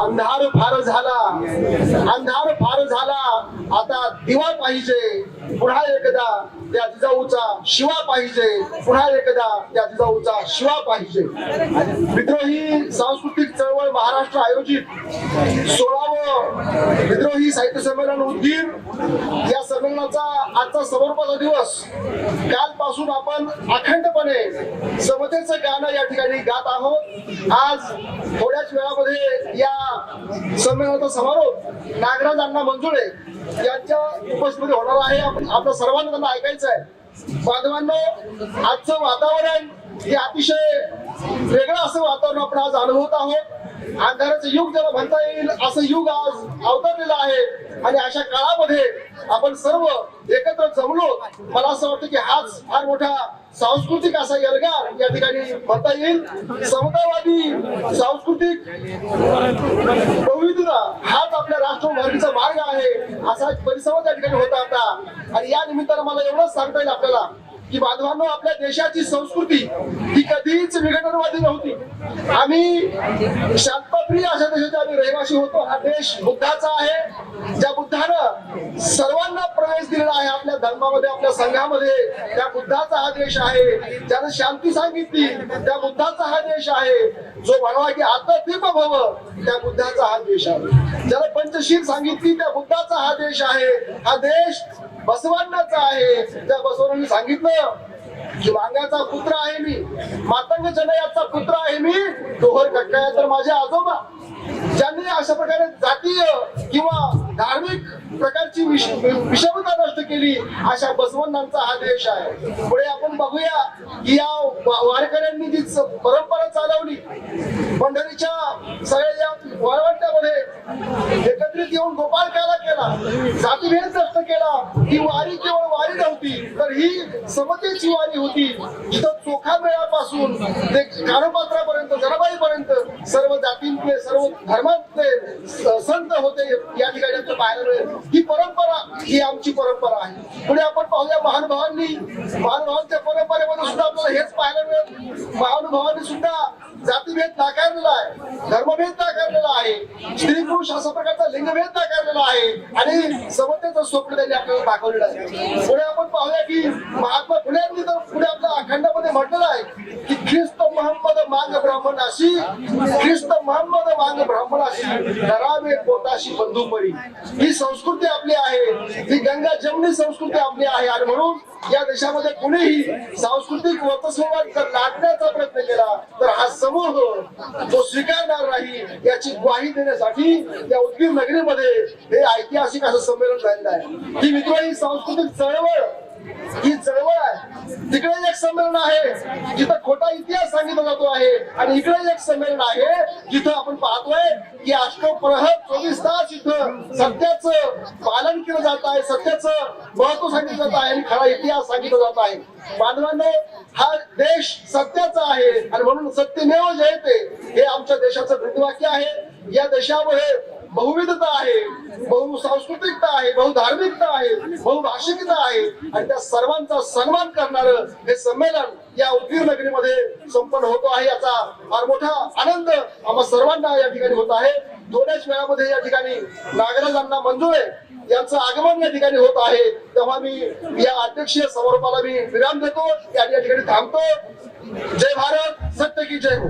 अंधार फार झाला. अंधार फार झाला. आता दिवा पाहिजे. पुन्हा एकदा त्या जिजाऊचा शिवा पाहिजे. पुन्हा एकदा त्या जिजाऊचा शिवा पाहिजे. विद्रोही सांस्कृतिक महाराष्ट्र आयोजित सोळावं विद्रोही साहित्य संमेलन उद्गीर. या संमेलनाचा आजचा समर्पणाचा दिवस. कालपासून आपण अखंडपणे समतेचं गाणं या ठिकाणी गात आहोत. आज थोड्याच वेळामध्ये या संमेलनाचा समारोप नागराज अण्णा मंजुळे यांच्या उपस्थितीमध्ये होणार आहे. आपण आपल्या सर्वांना त्यांना ऐकायचं आहे बांधवांनो आजचं वातावरण हे अतिशय वेगळं असं वातावरण आपण आज अनुभवत आहोत. अंधाराचं युग ज्याला म्हणता येईल असं युग आज अवतरलेलं आहे. आणि अशा काळामध्ये आपण सर्व एकत्र जमलो मला असं वाटतं की हाच फार मोठा सांस्कृतिक असा यलगार या ठिकाणी म्हणता येईल. समतावादी सांस्कृतिक बहुविधता हाच आपल्या राष्ट्रभागीचा मार्ग आहे. असा एक परिसंवाद त्या ठिकाणी होता आता. आणि या निमित्तानं मला एवढंच सांगता येईल आपल्याला. की बांधवांनो आपल्या देशाची संस्कृती ही कधीच विघटनवादी नव्हती. आम्ही शांतप्रिय अशा देशाचे आम्ही रहिवासी होतो. हा देश बुद्धाचा आहे. ज्या बुद्धानं सर्वांना प्रवेश दिलेला आहे आपल्या धर्मामध्ये आपल्या संघामध्ये त्या बुद्धाचा हा देश आहे. ज्यानं शांती सांगितली त्या बुद्धाचा हा देश आहे. जो म्हणावा की आता दीप भव त्या बुद्धाचा हा देश आहे. ज्याला पंचशील सांगितली त्या बुद्धाचा हा देश आहे. हा देश बसवांनाचा आहे. त्या बसवांनी सांगितलं की वांग्याचा पुत्र आहे मी. मातंग जनयाचा पुत्र आहे मी. दोहर कटकाया तर माझे आजोबा. ज्यांनी अशा प्रकारे जातीय किंवा धार्मिक प्रकारची विष- विषमता नष्ट केली अशा बसवंतांचा हा देश आहे. पुढे आपण बघूया की या वारकऱ्यांनी जी परंपरा चालवली. पंढरीच्या सगळ्या या वाळवंट्यामध्ये येऊन गोपाळ काला केला जातीभेद नष्ट केला. ही वारी केवळ वारी नव्हती तर ही समतेची वारी होती. जिथं चोखा मेळापासून ते कानपात्रापर्यंत जनाबाईपर्यंत सर्व जातींतले सर्व धर्मातले संत होते या ठिकाणी आपल्याला पाहायला मिळेल. ही परंपरा ही आमची परंपरा आहे. पुढे आपण पाहूया महानुभावांनी. महानुभावांच्या परंपरेमध्ये सुद्धा आपल्याला हेच पाहायला मिळेल. महानुभावांनी सुद्धा जातीभेद नाकारलेला आहे धर्मभेद नाकारलेला आहे स्त्री पुरुष अशा प्रकारचा लिंगभेद नाकारलेला आहे आणि समतेचं स्वप्न त्यांनी आपल्याला दाखवलेलं आहे. पुढे आपण पाहूया की महात्मा फुले तर पुढे आपल्या अखंडामध्ये म्हटलेलं आहे की ख्रिस्त मोहम्मद मांग ब्राह्मणाशी ख्रिस्त महम्मद मांग ब्राह्मणाशी धरावे पोटाशी बंधू मरी ही संस्कृती आपली आहे ही गंगा जमनी संस्कृती आपली आहे. आणि म्हणून या देशामध्ये कुणीही सांस्कृतिक वर्तस्वाद जर लाटण्याचा प्रयत्न केला तर हा समूह तो स्वीकारणार नाही याची ग्वाही देण्यासाठी या उदगीर नगरीमध्ये हे ऐतिहासिक असं संमेलन झालेलं आहे. ही मित्र ही सांस्कृतिक चळवळ संमेलन आहे. जिथं खोटा इतिहास सांगितला जातो आहे. आणि इकडे एक संमेलन आहे जिथं आपण पाहतोय की अष्टप्रहर चोवीस तास इथं सत्याचं पालन केलं जात आहे सत्याचं महत्त्व सांगितलं जात आहे आणि खरा इतिहास सांगितला जात आहे. बांधवांनो हा देश सत्याचा आहे आणि म्हणून सत्यमेव जयते हे आमच्या देशाचं ब्रीदवाक्य आहे. या देशामध्ये बहुविधता आहे बहुसांस्कृतिकता आहे बहुधार्मिकता आहे बहुभाषिकता आहे. आणि त्या सर्वांचा सन्मान करणार हे संमेलन या उदगीर नगरीमध्ये संपन्न होतो आहे. याचा फार मोठा आनंद आम्हा सर्वांना या ठिकाणी होत आहे. थोड्याच वेळामध्ये या ठिकाणी नागराजांना मंजुळे यांचं आगमन या ठिकाणी होत आहे. तेव्हा मी या अध्यक्षीय समारोपाला मी विराम देतो. या या ठिकाणी थांबतो. जय भारत सत्य की जय हो.